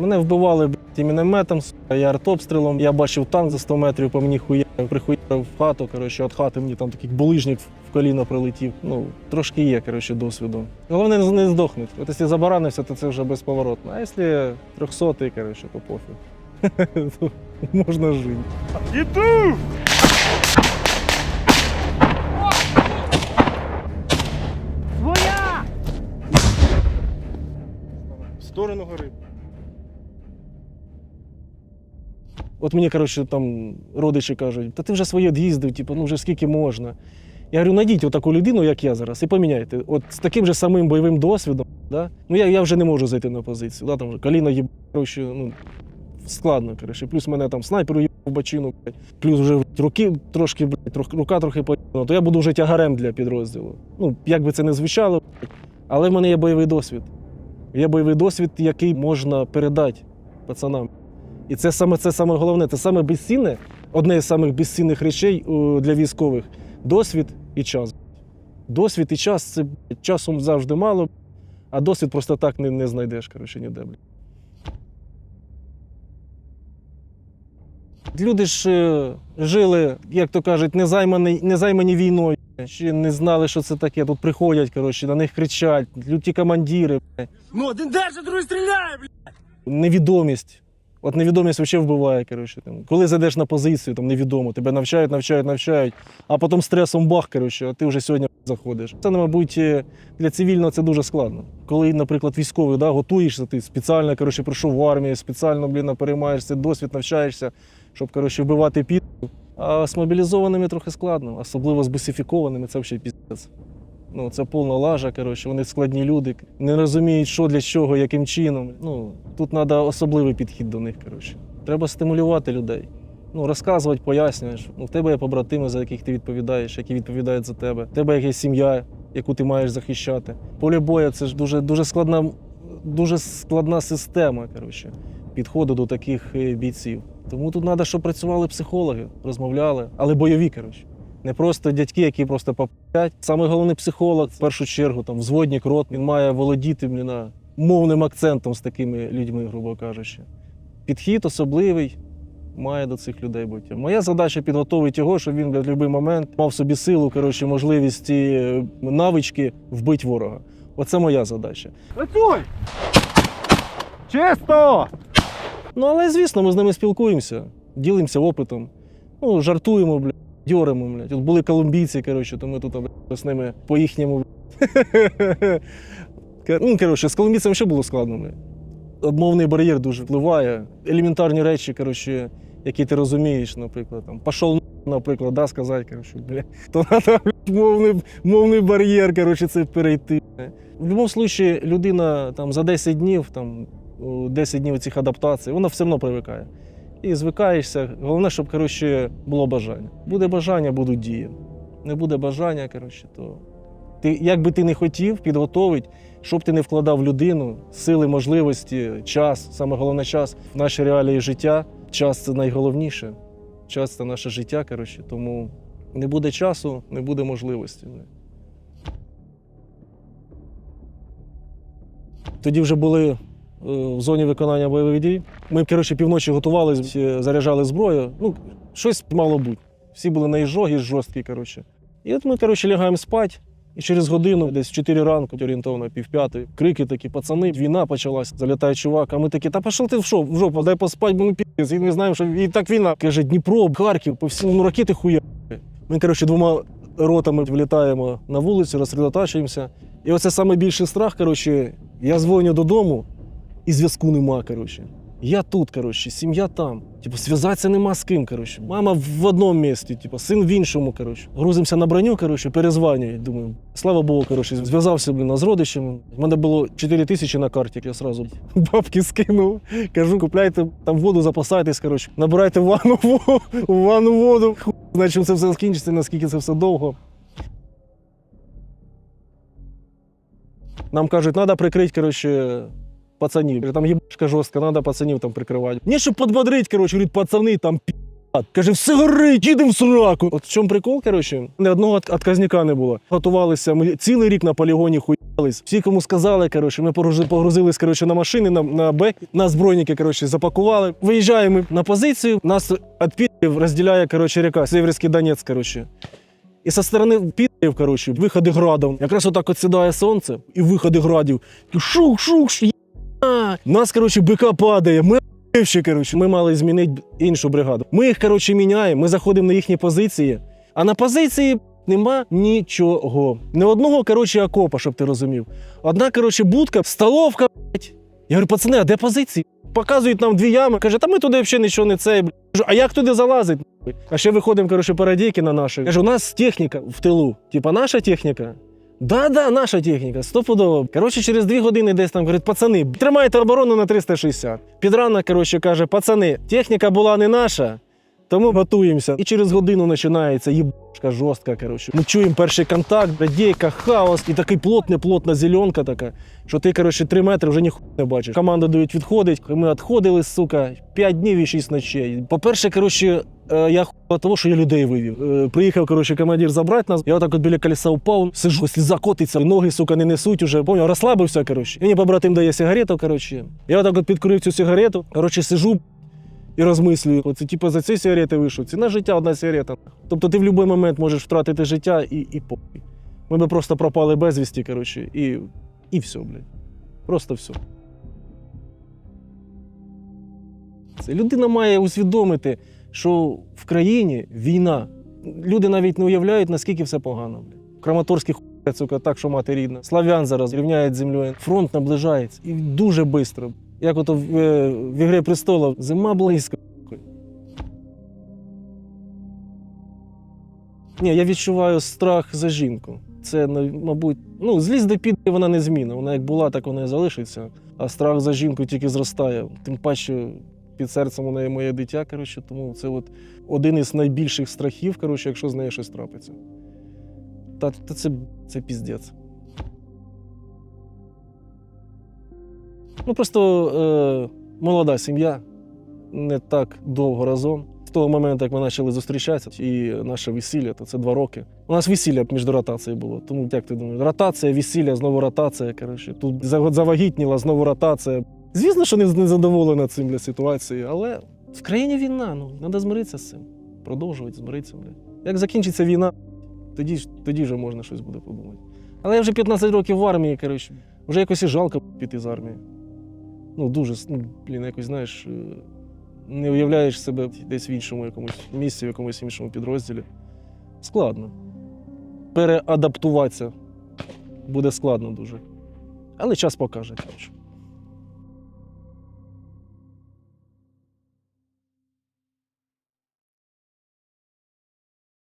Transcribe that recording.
Мене вбивали блядь, і мінометом, і артобстрілом. Я бачив танк за 100 метрів, по мені хуя прихуяв в хату. Коротше, від хати мені там такий булижник в коліно прилетів. Ну, трошки є, коротше, досвіду. Головне не здохнути. От якщо забаранився, то це вже безповоротно. А якщо трьохсотий, коротше, то пофіг. Можна жити. В сторону гори. От мені, коротше, там родичі кажуть, та ти вже своє від'їздив, типу, ну вже скільки можна. Я говорю, найдіть отаку людину, як я зараз, і поміняйте. От з таким же самим бойовим досвідом. Да? Ну я, я вже не можу зайти на позицію. Да? Там вже коліно є, коротше, ну, складно, коротше. Плюс мене там снайпер є в бочину, блядь. плюс вже руки трошки, блядь, рука трохи поїхала, то я буду вже тягарем для підрозділу. Ну, як би це не звучало, але в мене є бойовий досвід. Є бойовий досвід, який можна передати пацанам. І це саме це саме головне, це саме безцінне, одне з самих безцінних речей для військових досвід і час. Досвід і час це часом завжди мало, а досвід просто так не, не знайдеш, коротше, ніде. блядь. Люди ж е, жили, як то кажуть, незаймані, незаймані війною. Ще не знали, що це таке. Тут приходять, коротше, на них кричать, люті командири. Ну, один держить, другий стріляє, блядь. невідомість. От невідомість взагалі вбиває. Коротше. Коли зайдеш на позицію, там невідомо, тебе навчають, навчають, навчають, а потім стресом бах, коротше, а ти вже сьогодні заходиш. Це, мабуть, е, для цивільного це дуже складно. Коли, наприклад, військовий да, готуєшся, ти спеціально коротше, прийшов в армію, спеціально блін, переймаєшся досвід, навчаєшся, щоб коротше, вбивати під. А з мобілізованими трохи складно, особливо з бусифікованими, це взагалі піздець. Ну, це повна лажа, коротше, вони складні люди, не розуміють, що для чого, яким чином. Ну, тут треба особливий підхід до них. Коротше. Треба стимулювати людей. Ну, розказувати, пояснюєш. Ну, в тебе є побратими, за яких ти відповідаєш, які відповідають за тебе. В тебе є сім'я, яку ти маєш захищати. Поле бою це ж дуже, дуже складна, дуже складна система коротше, підходу до таких е, бійців. Тому тут треба, щоб працювали психологи, розмовляли, але бойові, коротше. Не просто дядьки, які просто поп'ять. Саме головний психолог, в першу чергу, там, взводник рот, він має володіти на, мовним акцентом з такими людьми, грубо кажучи. Підхід особливий має до цих людей бути. Моя задача підготовити його, щоб він в будь-який момент мав собі силу, коротше, можливість і е, навички вбити ворога. Оце моя задача. Працюй! Чисто! Ну, але звісно, ми з ними спілкуємося, ділимося опитом. Ну, жартуємо, блядь, дьоримо, блядь. От були колумбійці, коротше, то ми тут з ними по їхньому. Ну, коротше, з колумбійцями ще було складно. Блядь. Мовний бар'єр дуже впливає. Елементарні речі, коротше, які ти розумієш, наприклад, там, пішов, наприклад, да, сказати, коротше, бля, то треба мовний, мовний бар'єр, коротше, це перейти. В будь-якому випадку людина там, за 10 днів, там, у 10 днів цих адаптацій, вона все одно привикає. І звикаєшся. Головне, щоб коротше, було бажання. Буде бажання, будуть дії. Не буде бажання, коротше, то ти, як би ти не хотів підготовити, щоб ти не вкладав людину, сили, можливості, час, саме головне час в наші реалії життя. Час це найголовніше. Час це наше життя, коротше, тому не буде часу, не буде можливості. Тоді вже були в зоні виконання бойових дій. Ми, коротше, півночі готувалися, заряджали зброю. Ну, щось мало бути. Всі були на іжогі жорсткі, коротше. І от ми, коротше, лягаємо спати. І через годину, десь в 4 ранку, орієнтовно пів крики такі, пацани, війна почалась, залітає чувак, а ми такі, та пішов ти в шоп, в жопу, дай поспати, бо ми піздець, і ми знаємо, що і так війна. Каже, Дніпро, Харків, по всьому ну, ракети хуя. Ми, коротше, двома ротами влітаємо на вулицю, розсредотачуємося. І оце найбільший страх, коротше, я дзвоню додому, і зв'язку нема, коротше. Я тут, коротше, сім'я там. Типу, зв'язатися нема з ким, коротше. Мама в одному місці, типу, син в іншому, коротше. Грузимося на броню, коротше, перезванюють. Думаю, слава Богу, коротше, зв'язався блін, з родичами. У мене було 4 тисячі на карті, я сразу бабки скинув. Кажу, купляйте там воду, запасайтесь, коротше, набирайте ванну, в ванну воду. Знає, чим це все скінчиться, наскільки це все довго. Нам кажуть, треба прикрити, коротше, пацанів. Там єбашка жорстка, треба пацанів там прикривати. Ні, щоб подбодрить, коротше, говорить, пацани, там пі***, Каже, все горить, їдемо в сраку. От в чому прикол, коротше, ні одного от- отказника не було. Готувалися, ми цілий рік на полігоні хуялись. Всі, кому сказали, коротше, ми погрузились коротше, на машини, на, на бек, на збройники, коротше, запакували. Виїжджаємо на позицію, нас від розділяє, коротше, ріка, Северський Донець, коротше. І со сторони Підрів, коротше, виходи градом. Якраз отак от сідає сонце, і виходи градів. І Є- Нас, коротше, бика падає. Ми коротше, ми мали змінити іншу бригаду. Ми їх, коротше, міняємо, ми заходимо на їхні позиції, а на позиції нема нічого. Не одного, коротше, окопа, щоб ти розумів. Одна, коротше, будка, столовка. Я говорю, пацани, а де позиції? Показують нам дві ями. Каже, та ми туди взагалі нічого не цей. блядь». Кажу, а як туди залазить? А ще виходимо, коротше, парадійки на наші. Каже, у нас техніка в тилу. Типа наша техніка. Да-да, наша техніка, стопудово. Коротше, через дві години десь там говорить, пацани, тримайте оборону на 360. Під ранок, коротше, каже, пацани, техніка була не наша, тому готуємося. І через годину починається їбашка жорстка. Коротше. Ми чуємо перший контакт, радійка, хаос, і такий плотна, плотна зеленка така, що ти, коротше, три метри вже ніхуя не бачиш. Команда дають відходить. Ми відходили, сука, 5 днів і 6 ночей. По-перше, коротше, я хуй того, що я людей вивів. Е, Приїхав, коротше, командир забрати нас. Я отак от біля колеса упав, сижу, сліза котиться, ноги, сука, не несуть уже. Поняв, розслабився, коротше. Мені побратим дає сигарету, коротше. Я отак от підкурив цю сигарету, коротше, сижу і розмислюю. Оце, типу, за ці сигарети вийшов. Ціна життя одна сигарета. Тобто ти в будь-який момент можеш втратити життя і, і похуй. Ми би просто пропали безвісті, коротше, і, і все, блядь. Просто все. Це людина має усвідомити, що в країні війна. Люди навіть не уявляють, наскільки все погано. Краматорський хуй, сука, так, що мати рідна. Славян зараз рівняють землею. Фронт наближається. І дуже швидко. Як ото в, е, в «Ігрі престолів, зима близько. Ні, я відчуваю страх за жінку. Це, мабуть, ну, злість до піди вона не зміна. Вона як була, так вона і залишиться. А страх за жінку тільки зростає. Тим паче під серцем у неї моє дитя. Коротше, тому це от один із найбільших страхів, коротше, якщо з нею щось трапиться. Та, та це, це піздець. Ну просто е, молода сім'я, не так довго разом. З того моменту, як ми почали зустрічатися, і наше весілля, то це два роки. У нас весілля між ротацією було. Тому як ти думаєш, ротація, весілля, знову ротація. Коротше, тут завагітніла, знову ротація. Звісно, що не, задоволена цим для ситуації, але в країні війна, ну треба змиритися з цим. Продовжувати змиритися. Бля. Як закінчиться війна, тоді, ж- тоді вже можна щось буде подумати. Але я вже 15 років в армії, коротше, вже якось і жалко піти з армії. Ну, дуже, ну, блін, якось, знаєш, е, не уявляєш себе десь в іншому якомусь місці, в якомусь іншому підрозділі. Складно. Переадаптуватися буде складно дуже. Але час покаже. коротше.